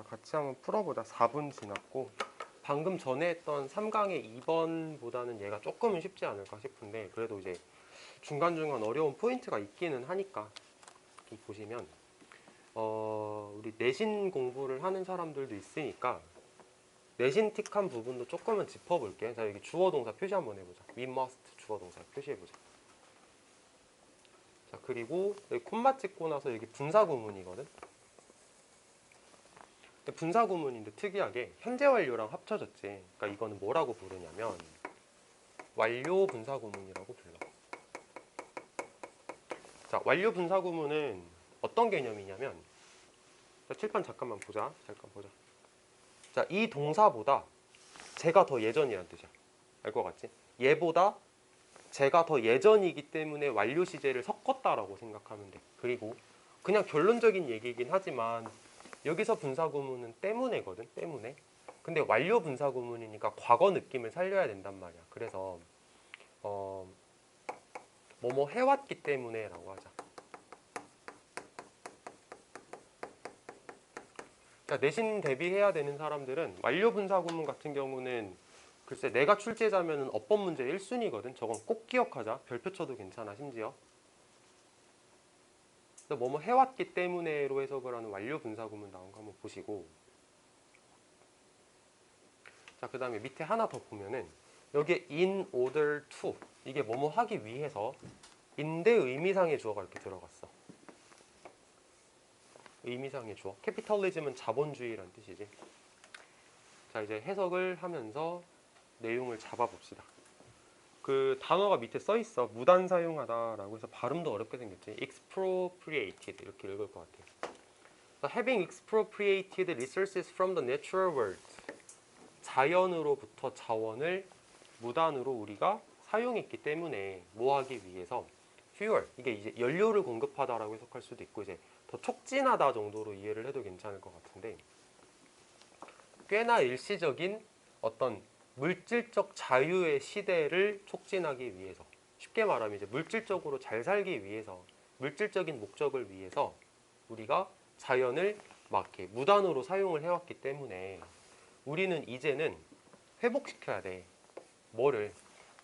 자, 같이 한번 풀어보자. 4분 지났고 방금 전에 했던 3강의 2번보다는 얘가 조금은 쉽지 않을까 싶은데 그래도 이제 중간중간 어려운 포인트가 있기는 하니까 좀 보시면 어, 우리 내신 공부를 하는 사람들도 있으니까 내신 틱한 부분도 조금은 짚어볼게요. 자 여기 주어 동사 표시 한번 해보자. We must 주어 동사 표시해보자. 자 그리고 여기 콤마 찍고 나서 여기 분사 구문이거든. 근데 분사 구문인데 특이하게 현재 완료랑 합쳐졌지. 그러니까 이거는 뭐라고 부르냐면 완료 분사 구문이라고 불러. 자 완료 분사 구문은 어떤 개념이냐면 자, 칠판 잠깐만 보자. 잠깐 보자. 자, 이 동사보다 제가 더 예전이란 뜻이야. 알 것 같지? 얘보다 제가 더 예전이기 때문에 완료 시제를 섞었다라고 생각하면 돼. 그리고 그냥 결론적인 얘기이긴 하지만 여기서 분사 구문은 때문에거든. 때문에. 근데 완료 분사 구문이니까 과거 느낌을 살려야 된단 말이야. 그래서 어 뭐뭐 해왔기 때문에 라고 하자. 자, 내신 대비해야 되는 사람들은 완료 분사 구문 같은 경우는 글쎄 내가 출제자면 은 어법 문제 1순위거든. 저건 꼭 기억하자. 별표 쳐도 괜찮아. 심지어. 뭐뭐 해왔기 때문에로 해석을 하는 완료 분사 구문 나온 거 한번 보시고 자, 그 다음에 밑에 하나 더 보면은 여기에 in order to 이게 뭐뭐 하기 위해서 인대 의미상의 주어가 이렇게 들어갔어. 의미상의 주어. 캐피탈리즘은 자본주의란 뜻이지. 자, 이제 해석을 하면서 내용을 잡아봅시다. 그 단어가 밑에 써 있어. 무단 사용하다라고 해서 발음도 어렵게 생겼지. expropriated 이렇게 읽을 것 같아. So, having expropriated resources from the natural world. 자연으로부터 자원을 무단으로 우리가 사용했기 때문에 뭐 하기 위해서 fuel 이게 이제 연료를 공급하다라고 해석할 수도 있고 이제 더 촉진하다 정도로 이해를 해도 괜찮을 것 같은데 꽤나 일시적인 어떤 물질적 자유의 시대를 촉진하기 위해서 쉽게 말하면 이제 물질적으로 잘 살기 위해서 물질적인 목적을 위해서 우리가 자연을 막 이렇게 무단으로 사용을 해왔기 때문에 우리는 이제는 회복시켜야 돼. 뭐를?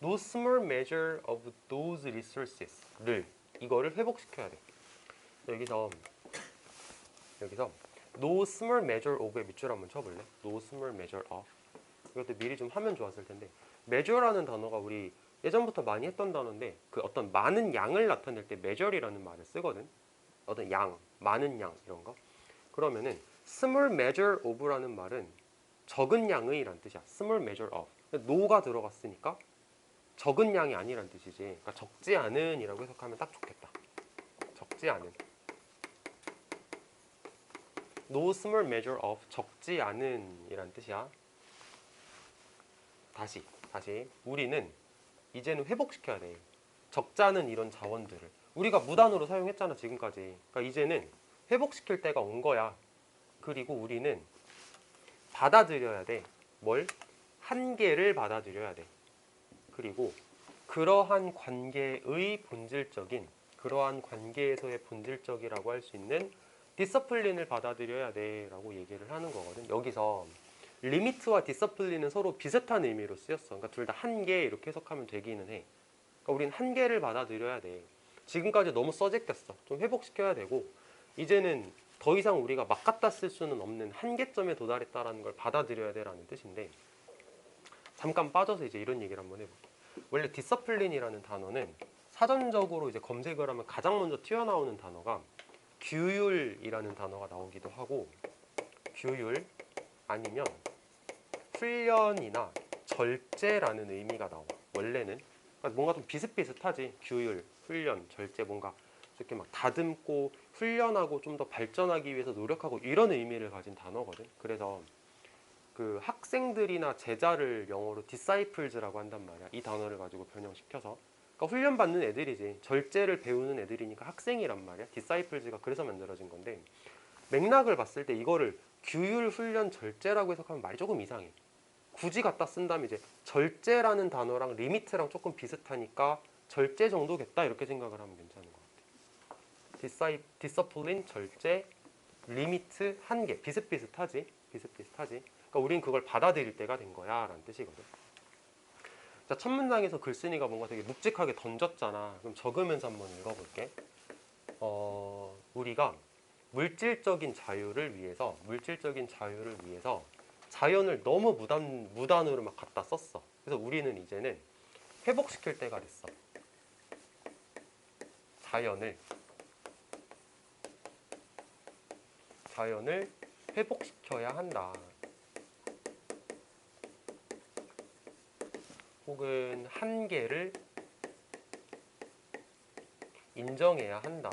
No small measure of those resources를 이거를 회복시켜야 돼. 여기서 여기서 no small measure of의 밑줄 한번 쳐볼래? no small measure of 이것도 미리 좀 하면 좋았을 텐데. measure라는 단어가 우리 예전부터 많이 했던 단어인데 그 어떤 많은 양을 나타낼 때 measure이라는 말을 쓰거든. 어떤 양, 많은 양 이런 거. 그러면은 small measure of라는 말은 적은 양의 란 뜻이야. small measure of. no가 들어갔으니까 적은 양이 아니란 뜻이지. 그러니까 적지 않은 이라고 해석하면 딱 좋겠다. 적지 않은. no small measure of 적지 않은 이란 뜻이야. 다시 다시 우리는 이제는 회복시켜야 돼. 적자는 이런 자원들을 우리가 무단으로 사용했잖아 지금까지. 그러니까 이제는 회복시킬 때가 온 거야. 그리고 우리는 받아들여야 돼. 뭘? 한계를 받아들여야 돼. 그리고 그러한 관계의 본질적인 그러한 관계에서의 본질적이라고 할 수 있는 디서플린을 받아들여야 돼라고 얘기를 하는 거거든. 여기서 리미트와 디서플린은 서로 비슷한 의미로 쓰였어. 그러니까 둘 다 한계 이렇게 해석하면 되기는 해. 그러니까 우리는 한계를 받아들여야 돼. 지금까지 너무 써제꼈어. 좀 회복시켜야 되고 이제는 더 이상 우리가 막 갖다 쓸 수는 없는 한계점에 도달했다라는 걸 받아들여야 돼라는 뜻인데 잠깐 빠져서 이제 이런 얘기를 한번 해볼게. 원래 디서플린이라는 단어는 사전적으로 이제 검색을 하면 가장 먼저 튀어나오는 단어가 규율이라는 단어가 나오기도 하고 규율 아니면 훈련이나 절제라는 의미가 나와. 원래는 그러니까 뭔가 좀 비슷비슷하지. 규율, 훈련, 절제 뭔가 이렇게 막 다듬고 훈련하고 좀 더 발전하기 위해서 노력하고 이런 의미를 가진 단어거든. 그래서 그 학생들이나 제자를 영어로 disciples라고 한단 말이야. 이 단어를 가지고 변형시켜서. 그러니까 훈련 받는 애들이지. 절제를 배우는 애들이니까 학생이란 말이야. 디사이플즈가 그래서 만들어진 건데 맥락을 봤을 때 이거를 규율 훈련 절제라고 해석하면 말이 조금 이상해. 굳이 갖다 쓴다면 이제 절제라는 단어랑 리미트랑 조금 비슷하니까 절제 정도겠다 이렇게 생각을 하면 괜찮은 것 같아. 디사이 디서플린 절제 리미트 한계 비슷비슷하지? 비슷비슷하지? 그러니까 우린 그걸 받아들일 때가 된 거야 라는 뜻이거든. 자, 첫 문장에서 글쓴이가 뭔가 되게 묵직하게 던졌잖아. 그럼 적으면서 한번 읽어볼게. 어, 우리가 물질적인 자유를 위해서 물질적인 자유를 위해서 자연을 너무 무단 무단으로 막 갖다 썼어 그래서 우리는 이제는 회복시킬 때가 됐어 자연을 자연을 회복시켜야 한다. 혹은 한계를 인정해야 한다.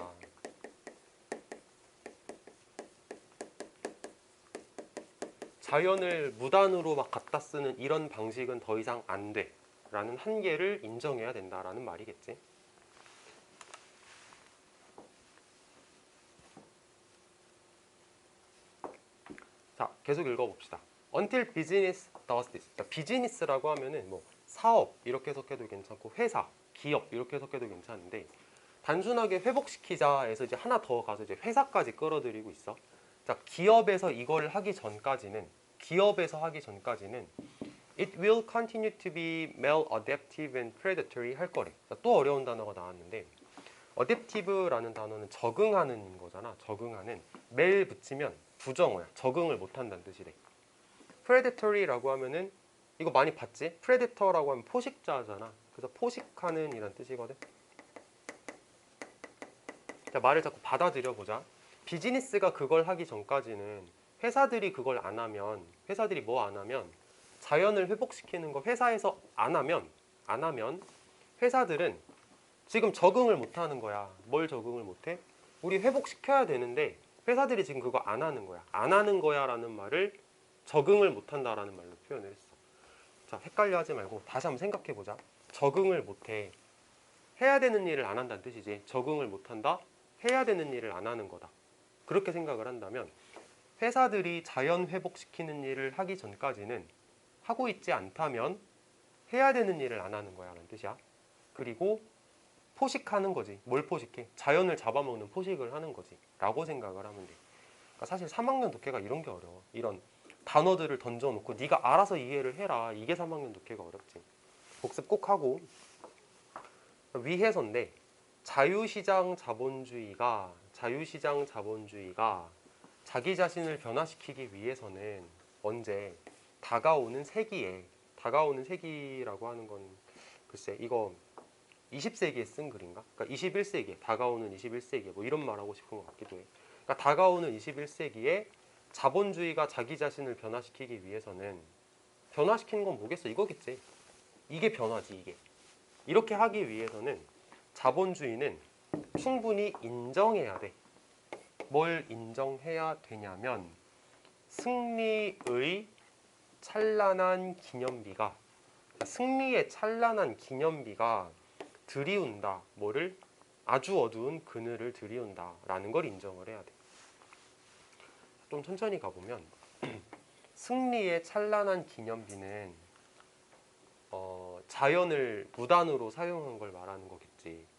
자연을 무단으로 막 갖다 쓰는 이런 방식은 더 이상 안 돼. 라는 한계를 인정해야 된다라는 말이겠지. 자, 계속 읽어봅시다. Until business does this. 그러니까 비즈니스라고 하면은 뭐 사업 이렇게 해석해도 괜찮고 회사, 기업 이렇게 해석해도 괜찮은데 단순하게 회복시키자에서 이제 하나 더 가서 이제 회사까지 끌어들이고 있어. 자, 기업에서 이걸 하기 전까지는 기업에서 하기 전까지는 it will continue to be maladaptive and predatory 할 거래. 자, 또 어려운 단어가 나왔는데 adaptive라는 단어는 적응하는 거잖아. 적응하는 멜 붙이면 부정어야. 적응을 못 한다는 뜻이래. predatory라고 하면은 이거 많이 봤지? predator라고 하면 포식자잖아. 그래서 포식하는 이란 뜻이거든. 자, 말을 자꾸 받아들여 보자. 비즈니스가 그걸 하기 전까지는 회사들이 그걸 안 하면 회사들이 뭐 안 하면 자연을 회복시키는 거 회사에서 안 하면 안 하면 회사들은 지금 적응을 못 하는 거야. 뭘 적응을 못 해? 우리 회복시켜야 되는데 회사들이 지금 그거 안 하는 거야. 안 하는 거야라는 말을 적응을 못 한다라는 말로 표현을 했어. 자, 헷갈려 하지 말고 다시 한번 생각해 보자. 적응을 못 해. 해야 되는 일을 안 한다는 뜻이지. 적응을 못 한다. 해야 되는 일을 안 하는 거다. 그렇게 생각을 한다면 회사들이 자연 회복시키는 일을 하기 전까지는 하고 있지 않다면 해야 되는 일을 안 하는 거야 라는 뜻이야. 그리고 포식하는 거지. 뭘 포식해? 자연을 잡아먹는 포식을 하는 거지. 라고 생각을 하면 돼. 그러니까 사실 3학년 독해가 이런 게 어려워. 이런 단어들을 던져놓고 네가 알아서 이해를 해라. 이게 3학년 독해가 어렵지. 복습 꼭 하고 위해서인데 자유시장 자본주의가 자유시장 자본주의가 자기 자신을 변화시키기 위해서는 언제 다가오는 세기에 다가오는 세기라고 하는 건 글쎄 이거 20세기에 쓴 글인가? 그러니까 21세기에 다가오는 21세기에 뭐 이런 말하고 싶은 것 같기도 해. 그러니까 다가오는 21세기에 자본주의가 자기 자신을 변화시키기 위해서는 변화시키는 건 뭐겠어? 이거겠지. 이게 변화지 이게. 이렇게 하기 위해서는 자본주의는 충분히 인정해야 돼. 뭘 인정해야 되냐면 승리의 찬란한 기념비가 승리의 찬란한 기념비가 들이운다. 뭐를 아주 어두운 그늘을 들이운다 라는 걸 인정을 해야 돼. 좀 천천히 가보면 승리의 찬란한 기념비는 어, 자연을 무단으로 사용한 걸 말하는 거겠지.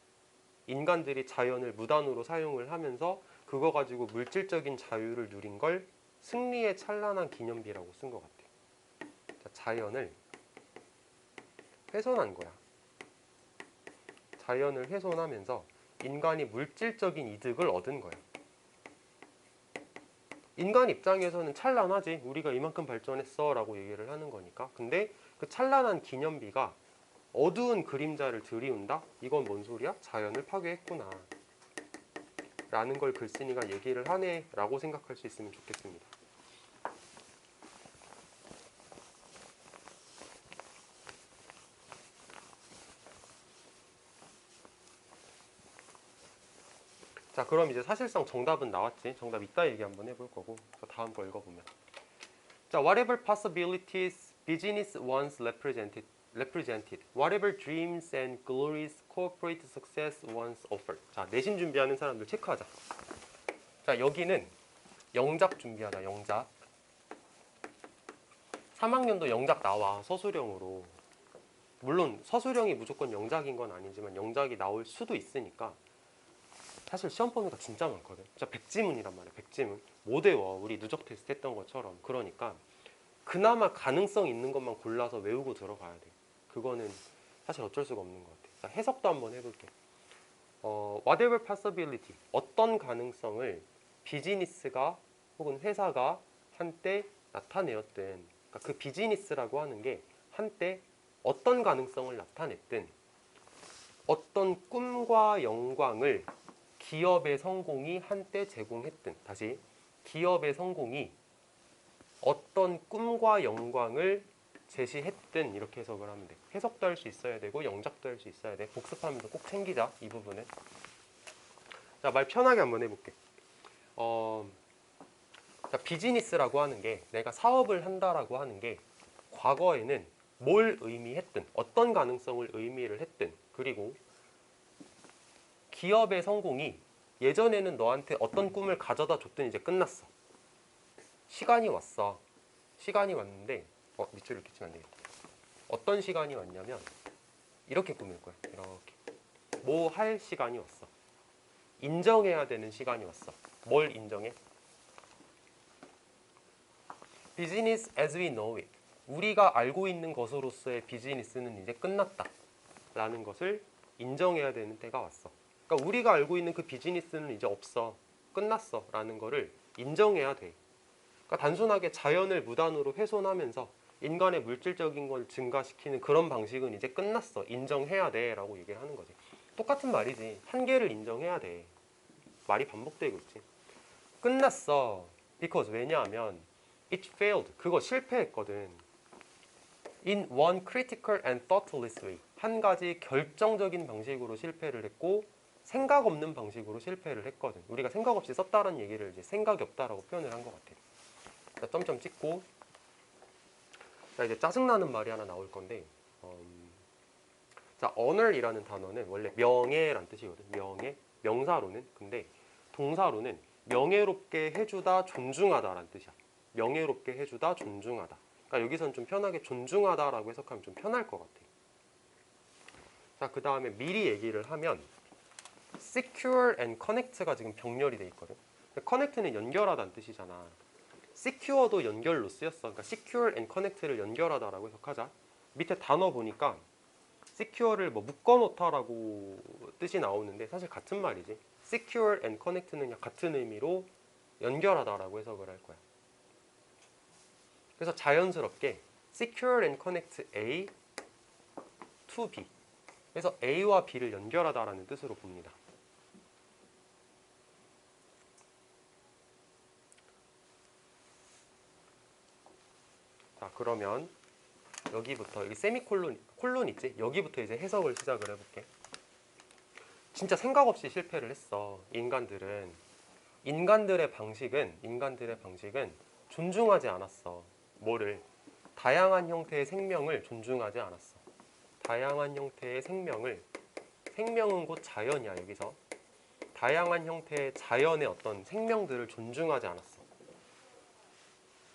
인간들이 자연을 무단으로 사용을 하면서 그거 가지고 물질적인 자유를 누린 걸 승리의 찬란한 기념비라고 쓴 것 같아. 자, 자연을 훼손한 거야. 자연을 훼손하면서 인간이 물질적인 이득을 얻은 거야. 인간 입장에서는 찬란하지. 우리가 이만큼 발전했어. 라고 얘기를 하는 거니까. 근데 그 찬란한 기념비가 어두운 그림자를 들이운다? 이건 뭔 소리야? 자연을 파괴했구나. 라는 걸 글쓴이가 얘기를 하네. 라고 생각할 수 있으면 좋겠습니다. 자 그럼 이제 사실상 정답은 나왔지 정답 이따 얘기 한번 해볼 거고 자, 다음 거 읽어보면 자 whatever possibilities business once represented represented whatever dreams and glories corporate success once offered 자 내신 준비하는 사람들 체크하자 자 여기는 영작 준비하자 영작 3학년도 영작 나와 서술형으로 물론 서술형이 무조건 영작인 건 아니지만 영작이 나올 수도 있으니까 사실 시험 범위가 진짜 많거든. 진짜 백지문이란 말이야. 백지문. 못 외워. 우리 누적 테스트 했던 것처럼. 그러니까 그나마 가능성 있는 것만 골라서 외우고 들어가야 돼. 그거는 사실 어쩔 수가 없는 것 같아. 자, 해석도 한번 해볼게. 어, whatever possibility 어떤 가능성을 비즈니스가 혹은 회사가 한때 나타내었든 그러니까 그 비즈니스라고 하는 게 한때 어떤 가능성을 나타냈든 어떤 꿈과 영광을 기업의 성공이 한때 제공했든 다시 기업의 성공이 어떤 꿈과 영광을 제시했든 이렇게 해석을 하면 돼. 해석도 할 수 있어야 되고 영작도 할 수 있어야 돼. 복습하면서 꼭 챙기자 이 부분은. 자 말 편하게 한번 해볼게. 어, 자 비즈니스라고 하는 게 내가 사업을 한다라고 하는 게 과거에는 뭘 의미했든 어떤 가능성을 의미를 했든 그리고 기업의 성공이 예전에는 너한테 어떤 꿈을 가져다 줬든 이제 끝났어. 시간이 왔어. 시간이 왔는데 어 밑줄 이렇게 치면 안 되겠다. 어떤 시간이 왔냐면 이렇게 꾸밀 거야. 이렇게 뭐 할 시간이 왔어. 인정해야 되는 시간이 왔어. 뭘 인정해? 비즈니스 as we know it. 우리가 알고 있는 것으로서의 비즈니스는 이제 끝났다. 라는 것을 인정해야 되는 때가 왔어. 그러니까 우리가 알고 있는 그 비즈니스는 이제 없어. 끝났어. 라는 거를 인정해야 돼. 그러니까 단순하게 자연을 무단으로 훼손하면서 인간의 물질적인 걸 증가시키는 그런 방식은 이제 끝났어. 인정해야 돼. 라고 얘기를 하는 거지. 똑같은 말이지. 한계를 인정해야 돼. 말이 반복되고 있지. 끝났어. because 왜냐하면 it failed. 그거 실패했거든. in one critical and thoughtless way. 한 가지 결정적인 방식으로 실패를 했고 생각 없는 방식으로 실패를 했거든. 우리가 생각 없이 썼다는 얘기를 이제 생각이 없다라고 표현을 한 것 같아. 자, 점점 찍고 자 이제 짜증나는 말이 하나 나올 건데 음, 자 honor이라는 단어는 원래 명예란 뜻이거든. 명예 명사로는 근데 동사로는 명예롭게 해주다 존중하다라는 뜻이야. 명예롭게 해주다 존중하다. 그러니까 여기선 좀 편하게 존중하다라고 해석하면 좀 편할 것 같아. 자, 그 다음에 미리 얘기를 하면 secure and connect가 지금 병렬이 돼 있거든. connect는 연결하다는 뜻이잖아. Secure도 연결로 쓰였어. 그러니까 secure and connect를 연결하다라고 해석하자. 밑에 단어 보니까 secure를 뭐 묶어놓다라고 뜻이 나오는데 사실 같은 말이지. secure and connect는 같은 의미로 연결하다라고 해석을 할 거야. 그래서 자연스럽게 secure and connect A to B. 그래서 A와 B를 연결하다라는 뜻으로 봅니다. 그러면 여기부터 여기 세미콜론 콜론 있지? 여기부터 이제 해석을 시작을 해볼게. 진짜 생각 없이 실패를 했어. 인간들은 인간들의 방식은 인간들의 방식은 존중하지 않았어. 뭐를 다양한 형태의 생명을 존중하지 않았어. 다양한 형태의 생명을 생명은 곧 자연이야 여기서 다양한 형태의 자연의 어떤 생명들을 존중하지 않았어.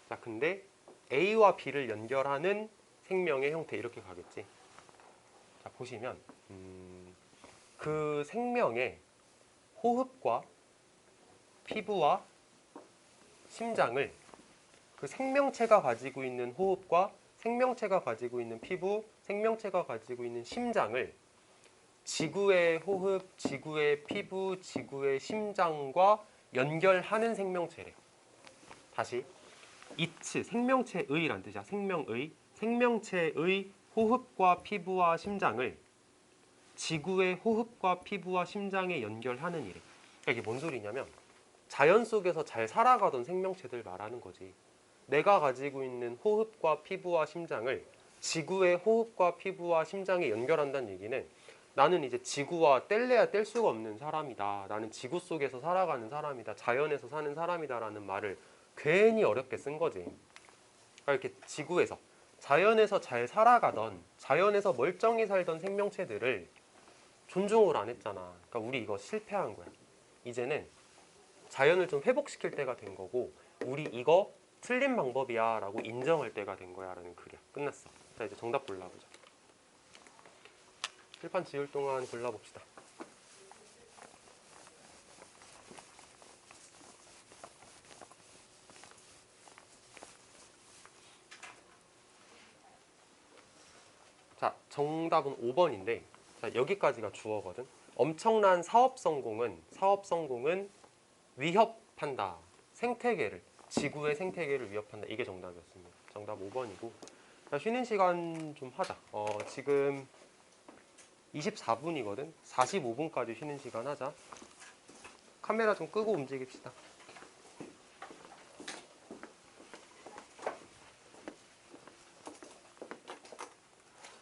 자 근데 A와 B를 연결하는 생명의 형태 이렇게 가겠지. 자 보시면 음, 그 생명의 호흡과 피부와 심장을 그 생명체가 가지고 있는 호흡과 생명체가 가지고 있는 피부, 생명체가 가지고 있는 심장을 지구의 호흡, 지구의 피부, 지구의 심장과 연결하는 생명체래. 다시 이츠 생명체의란 뜻이야. 생명의 생명체의 호흡과 피부와 심장을 지구의 호흡과 피부와 심장에 연결하는 일에. 그러니까 이게 뭔 소리냐면 자연 속에서 잘 살아가던 생명체들 말하는 거지. 내가 가지고 있는 호흡과 피부와 심장을 지구의 호흡과 피부와 심장에 연결한다는 얘기는 나는 이제 지구와 뗄래야 뗄 수가 없는 사람이다. 나는 지구 속에서 살아가는 사람이다. 자연에서 사는 사람이다라는 말을 괜히 어렵게 쓴 거지. 그러니까 이렇게 지구에서 자연에서 잘 살아가던 자연에서 멀쩡히 살던 생명체들을 존중을 안 했잖아. 그러니까 우리 이거 실패한 거야. 이제는 자연을 좀 회복시킬 때가 된 거고 우리 이거 틀린 방법이야 라고 인정할 때가 된 거야 라는 글이야 끝났어 자 이제 정답 골라보자 칠판 지울 동안 골라봅시다 자, 정답은 5번인데 자, 여기까지가 주어거든. 엄청난 사업 성공은 사업 성공은 위협한다. 생태계를 지구의 생태계를 위협한다. 이게 정답이었습니다. 정답 5번이고. 자, 쉬는 시간 좀 하자. 어, 지금 24분이거든. 45분까지 쉬는 시간 하자. 카메라 좀 끄고 움직입시다.